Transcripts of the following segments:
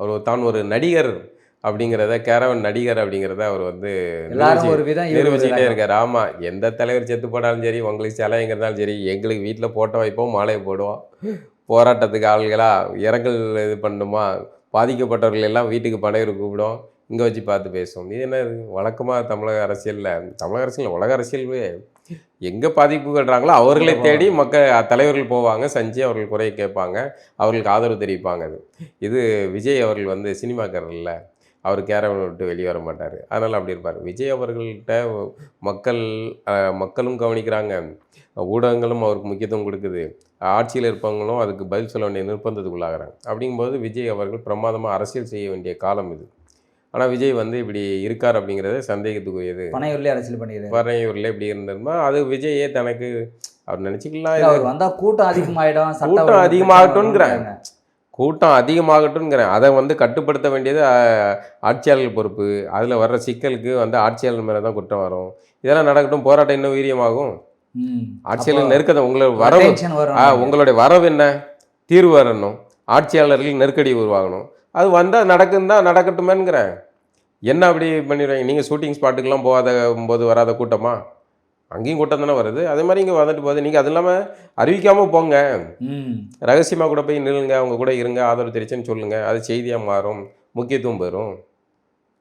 அவர் தான் ஒரு நடிகர் அப்படிங்கிறத கேரவன் நடிகர் அப்படிங்கிறத அவர் வந்து ஒரு விதம் நிரூபிச்சுக்கிட்டே. இருக்காரு. ஆமா எந்த தலைவர் செத்து போனாலும் சரி உங்களுக்கு சிலை எங்க இருந்தாலும் சரி எங்களுக்கு வீட்டில் போட்டோ வைப்போம் மாலையை போடுவோம். போராட்டத்துக்கு ஆள்களா இரங்கல் இது பண்ணணுமா பாதிக்கப்பட்டவர்கள் எல்லாம் வீட்டுக்கு பனையூர் கூப்பிடும் இங்கே வச்சு பார்த்து பேசுவோம். இது என்ன வழக்கமாக தமிழக அரசியலில்? தமிழக அரசியல் உலக அரசியல்வே எங்கே பாதிப்புகள்றாங்களோ அவர்களை தேடி மக்கள் தலைவர்கள் போவாங்க. செஞ்சு அவர்கள் குறைய கேட்பாங்க. அவர்களுக்கு ஆதரவு தெரிவிப்பாங்க அது. இது விஜய் அவர்கள் வந்து சினிமாக்காரர்ல அவர் கேரவன் விட்டு வெளியே வர மாட்டார். அதனால் அப்படி இருப்பார். விஜய் அவர்கள்ட்ட மக்கள் மக்களும் கவனிக்கிறாங்க. ஊடகங்களும் அவருக்கு முக்கியத்துவம் கொடுக்குது. ஆட்சியில் இருப்பவங்களும் அதுக்கு பதில் சொல்ல வேண்டிய நிர்பந்தத்துக்குள்ளாகிறாங்க. அப்படிங்கும்போது விஜய் அவர்கள் பிரமாதமாக அரசியல் செய்ய வேண்டிய காலம் இது. ஆனால் விஜய் வந்து இப்படி இருக்கார் அப்படிங்கிறது சந்தேகத்துக்குரியது. பனையூர்லயே அரசியல் பண்ணிடுறாரு வரையூரில் இப்படி இருந்திருந்தா அது விஜயே தனக்கு அவர் நினச்சிக்கலாம் அவர் வந்தா கூட்டம் அதிகமாயிடும் சட்டம் கூட்டம் அதிகமாகட்டும்ங்கிறாங்க. கூட்டம் அதிகமாகட்டும்ங்கிறேன். அதை வந்து கட்டுப்படுத்த வேண்டியது ஆட்சியாளர்கள் பொறுப்பு. அதில் வர்ற சிக்கலுக்கு வந்து ஆட்சியாளர் மேலே தான் குற்றம் வரும். இதெல்லாம் நடக்கட்டும் போராட்டம் இன்னும் வீரியமாகும். ஆட்சியாளர் நெருக்கத்தை உங்களோட வரவு உங்களுடைய வரவு என்ன? தீர்வு வரணும். ஆட்சியாளர்கள் நெருக்கடி உருவாகணும். அது வந்தால் நடக்குன்னு தான் நடக்கட்டுமேங்கிறேன். என்ன அப்படி பண்ணிடுவாங்க நீங்கள் ஷூட்டிங் ஸ்பாட்டுக்கெல்லாம் போகாத போது வராத கூட்டமா? அங்கேயும் கூட்டம் தானே வருது. அதே மாதிரி இங்கே வந்துட்டு போகுது. நீங்கள் அது இல்லாமல் அறிவிக்காமல் போங்க. ரகசியமாக கூட போய் நில்லுங்க. அவங்க கூட இருங்க. ஆதரவு தெரிச்சுன்னு சொல்லுங்கள் அது செய்தியாக மாறும். முக்கியத்துவம் பெறும்.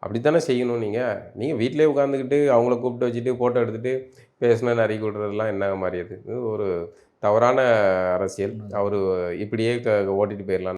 அப்படித்தானே செய்யணும் நீங்கள் நீங்கள் வீட்டிலே உட்காந்துக்கிட்டு அவங்கள கூப்பிட்டு வச்சுட்டு ஃபோட்டோ எடுத்துகிட்டு பேசினேன்னு அறிக்கை விடுறதெல்லாம் என்ன மாதிரி அது? இது ஒரு தவறான அரசியல். அவர் இப்படியே ஓட்டிட்டு போயிடலாம்